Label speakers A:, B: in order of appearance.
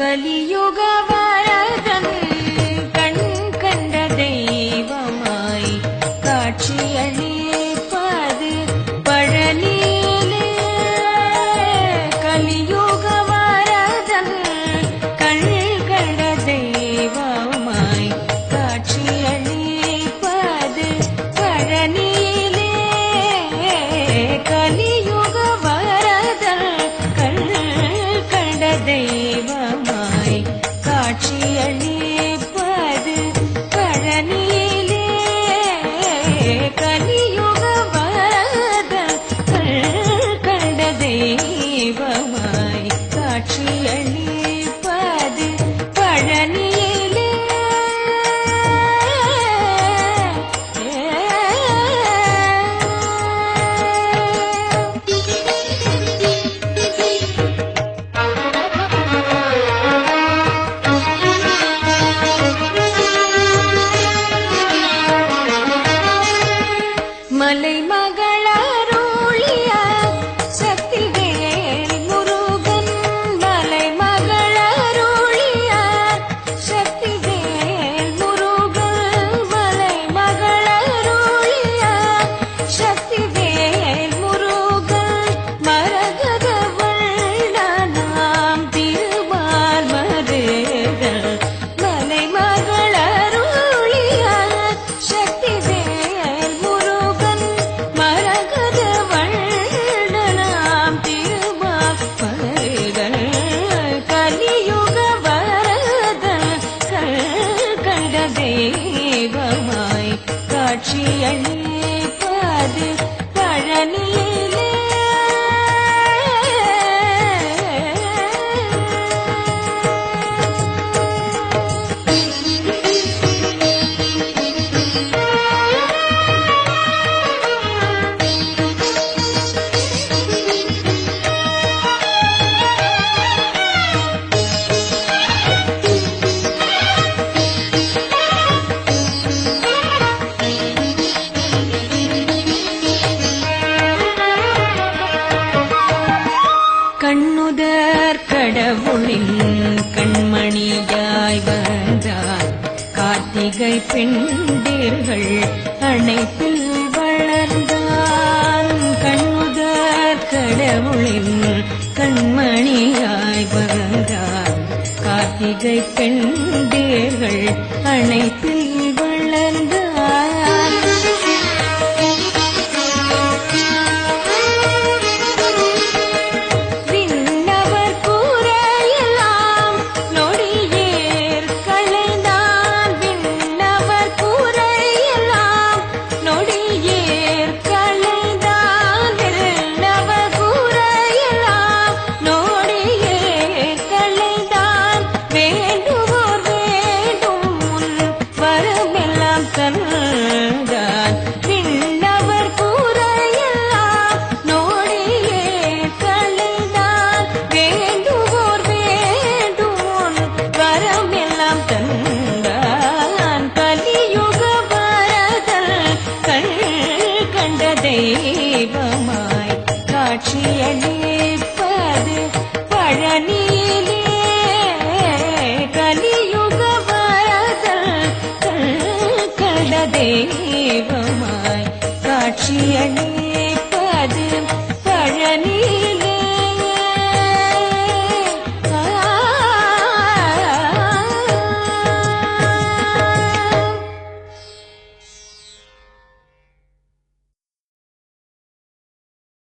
A: कलियुग भारतं कणुकल காட்சியளிப்பது பழனியே. கடவுளின் கண்மணியாய் வந்தார். கார்த்திகை பெண்டீர்கள் அனைப்பில் வளர்ந்தான் கண்ணுதர் கடவுளின் கண்மணியாய் வந்தார். கார்த்திகை பெண்டீர்கள் அனைப்பில் காட்சியளிப்பது பழனியிலே கலியுகவரதல் கட தெய்வமாய் காட்சியளிப்பது பழனியிலே